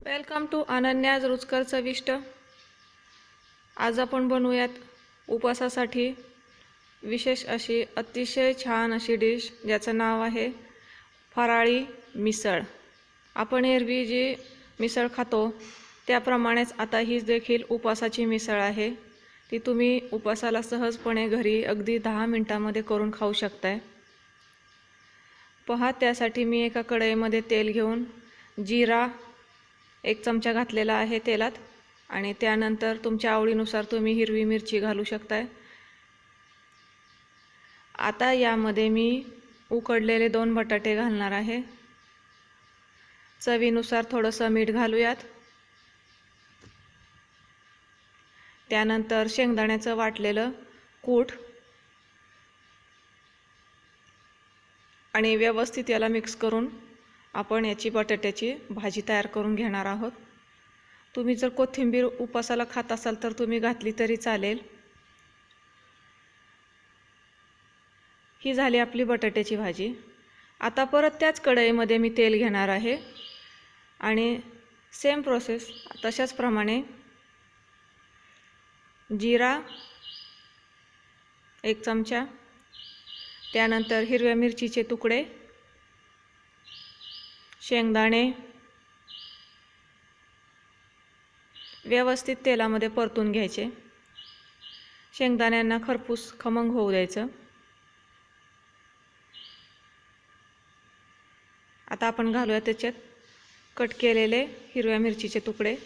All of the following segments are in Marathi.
वेलकम टू अनन्याज रुचकर चविष्ट. आज आपण बनवूयात उपवासासाठी विशेष अशी अतिशय छान अशी डिश ज्याचं नाव आहे फराळी मिसळ. आपण एरवी जी मिसळ खातो त्याप्रमाणेच आता ही देखील उपवासाची मिसळ आहे. ती तुम्ही उपवासाला सहजपणे घरी अगदी दहा मिनटामध्ये करून खाऊ शकताय. पहा त्यासाठी मी एका कढईमध्ये तेल घेऊन जिरा एक चमचा घातलेला आहे तेलात आणि त्यानंतर तुमच्या आवडीनुसार तुम्ही हिरवी मिरची घालू शकताय. आता यामध्ये मी उकडलेले दोन बटाटे घालणार आहे. चवीनुसार थोडंसं मीठ घालूयात. त्यानंतर शेंगदाण्याचं वाटलेलं कूट आणि व्यवस्थित याला मिक्स करून आपण याची बटाट्याची भाजी तयार करून घेणार आहोत. तुम्ही जर कोथिंबीर उपासाला खात असाल तर तुम्ही घातली तरी चालेल. ही झाली आपली बटाट्याची भाजी. आता परत त्याच कढईमध्ये मी तेल घेणार आहे. आणि सेम प्रोसेस तशाच प्रमाणे जिरा एक चमचा त्यानंतर हिरव्या मिरचीचे तुकडे शेंगदाणे. व्यवस्थित तेलामध्ये परतून घ्यायचे. शेंगदाण्यांना खरपूस खमंग होऊ द्यायचं. आता आपण घालूया त्याच्यात कट केलेले हिरव्या मिरचीचे तुकडे.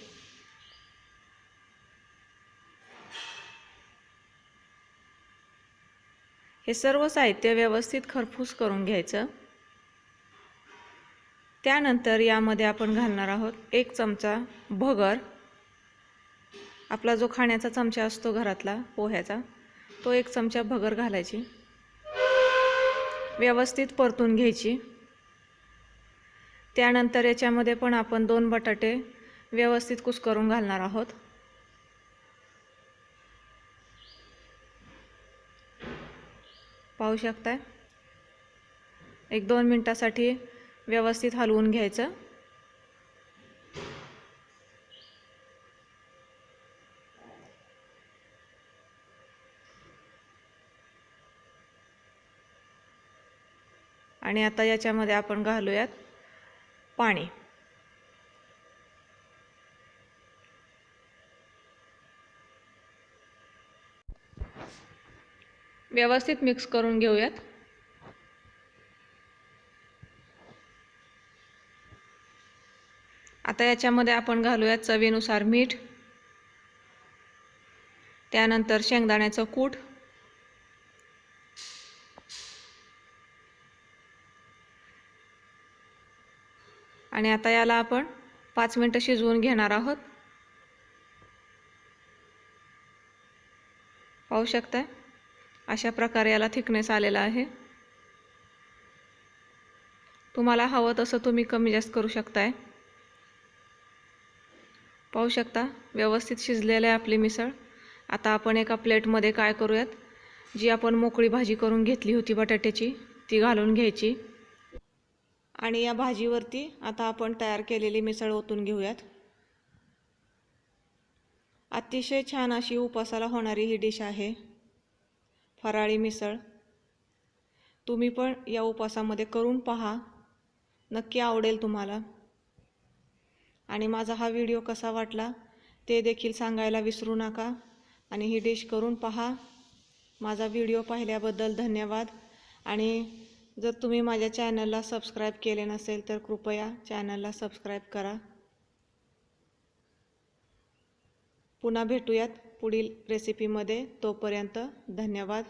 हे सर्व साहित्य व्यवस्थित खरपूस करून घ्यायचं. त्यानंतर यामध्ये आपण घालणार आहोत एक चमचा भगर. आपला जो खाण्याचा चमचा असतो घरातला पोह्याचा तो एक चमचा भगर घालायची. व्यवस्थित परतून घ्यायची. त्यानंतर याच्यामध्ये पण आपण दोन बटाटे व्यवस्थित कुस्करून घालणार आहोत. पाहू शकताय? एक दोन मिनटासाठी व्यवस्थित हलवून घ्यायचं. आणि आता याच्यामध्ये आपण घालूयात पाणी. व्यवस्थित मिक्स करून घेऊयात. आता याच्यामध्ये आपण घालूयात चवीनुसार मीठ त्यानंतर शेंगदाण्याचं कूट आणि आता याला आपण पाच मिनटं शिजवून घेणार आहोत. पाहू शकताय? अशा प्रकारे याला थिकनेस आलेला आहे. तुम्हाला हवं तसं तुम्ही कमी जास्त करू शकताय. पाहू शकता व्यवस्थित शिजलेलं आहे आपली मिसळ. आता आपण एका प्लेटमध्ये काय करूयात? जी आपण मोकळी भाजी करून घेतली होती बटाट्याची ती घालून घ्यायची. आणि या भाजीवरती आता आपण तयार केलेली मिसळ ओतून घेऊयात. अतिशय छान अशी उपासाला होणारी ही डिश आहे फराळी मिसळ. तुम्ही पण या उपासामध्ये करून पहा. नक्की आवडेल तुम्हाला. आणि माझा हा व्हिडिओ कसा वाटला ते देखील सांगायला विसरू नका. आणि ही डिश करून पहा. माझा व्हिडिओ पाहिल्याबद्दल धन्यवाद. आणि जर तुम्ही माझ्या चॅनलला सबस्क्राईब केले नसेल तर कृपया चॅनलला सबस्क्राईब करा. पुन्हा भेटूयात पुढील रेसिपीमध्ये तोपर्यंत धन्यवाद.